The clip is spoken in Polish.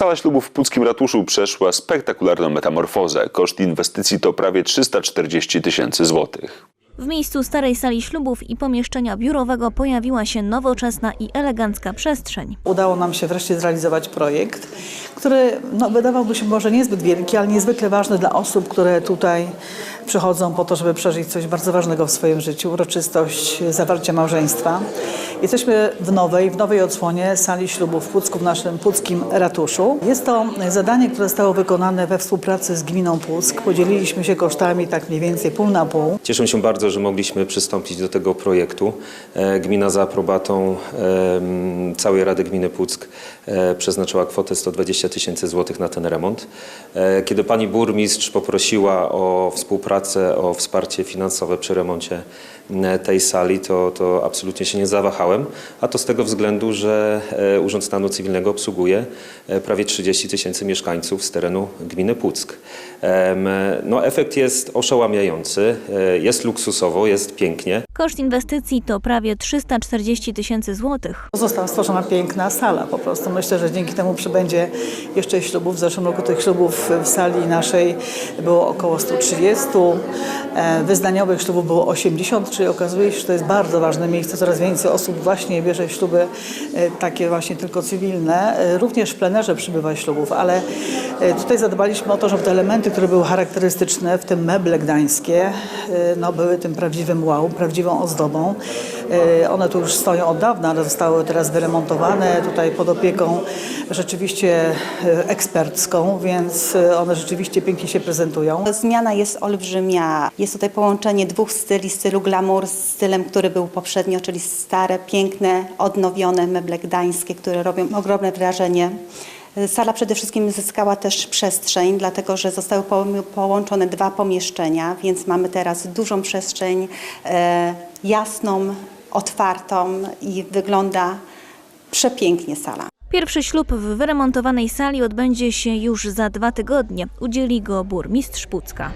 Sala ślubów w Puckim Ratuszu przeszła spektakularną metamorfozę. Koszt inwestycji to prawie 340 tysięcy złotych. W miejscu starej sali ślubów i pomieszczenia biurowego pojawiła się nowoczesna i elegancka przestrzeń. Udało nam się wreszcie zrealizować projekt, który no, wydawałby się może niezbyt wielki, ale niezwykle ważny dla osób, które tutaj przychodzą po to, żeby przeżyć coś bardzo ważnego w swoim życiu, uroczystość zawarcia małżeństwa. Jesteśmy w nowej, w nowej odsłonie sali ślubów w Pucku, w naszym puckim ratuszu. Jest to zadanie, które zostało wykonane we współpracy z gminą Puck. Podzieliliśmy się kosztami tak mniej więcej pół na pół. Cieszę się bardzo, że mogliśmy przystąpić do tego projektu. E, Gmina za aprobatą całej Rady Gminy Puck e, przeznaczyła kwotę 120 tysięcy złotych na ten remont. E, Kiedy pani burmistrz poprosiła o współpracę, o wsparcie finansowe przy remoncie tej sali, to, to absolutnie się nie zawahałem, a to z tego względu, że e, Urząd Stanu Cywilnego obsługuje e, prawie 30 tysięcy mieszkańców z terenu gminy Puck. No, efekt jest oszałamiający, e, jest luksusowo, jest pięknie. Koszt inwestycji to prawie 340 tysięcy złotych. Została stworzona piękna sala po prostu. Myślę, że dzięki temu przybędzie jeszcze ślubów. W zeszłym roku tych ślubów w sali naszej było około 130. E, Wyznaniowych ślubów było 80, czyli okazuje się, że to jest bardzo ważne miejsce. Coraz więcej osób właśnie bierze śluby e, takie właśnie tylko cywilne. E, Również w plenerze przybywa ślubów, ale e, tutaj zadbaliśmy o to, żeby te elementy, które były charakterystyczne, w tym meble gdańskie, no, były tym prawdziwym wow, prawdziwą ozdobą. E, One tu już stoją od dawna, ale zostały teraz wyremontowane tutaj pod opieką rzeczywiście e, ekspercką, więc e, one rzeczywiście pięknie się prezentują. Zmiana jest olbrzymia. Jest tutaj połączenie dwóch styli, stylu glamour z stylem, który był poprzednio, czyli stare, piękne, odnowione meble gdańskie, które robią ogromne wrażenie. Sala przede wszystkim zyskała też przestrzeń, dlatego że zostały po- połączone dwa pomieszczenia, więc mamy teraz dużą przestrzeń, jasną, otwartą i wygląda przepięknie sala. Pierwszy ślub w wyremontowanej sali odbędzie się już za dwa tygodnie. Udzieli go burmistrz Pucka.